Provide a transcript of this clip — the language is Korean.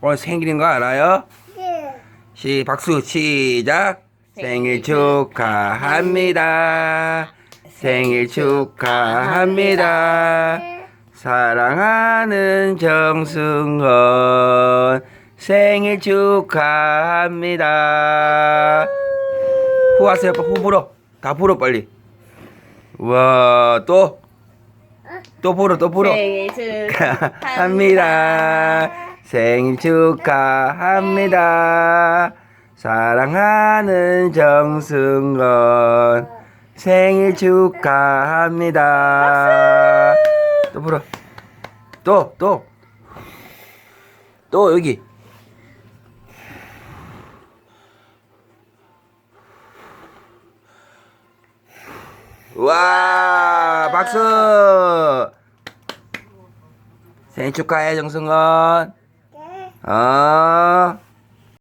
오늘 생일인 거 알아요? 시 박수 시작. 생일 축하합니다. 생일 축하합니다. 사랑하는 정승헌 생일 축하합니다. 후 하세요. 후 불어. 다 불어 빨리. 우와 또. 또 불어 또 불어. 생일 축하합니다. 생일 축하합니다. 사랑하는 정승건 생일 축하합니다. 또 불어. 또, 또. 또 여기. 와, 박수! 생일 축하해, 정승건. 어.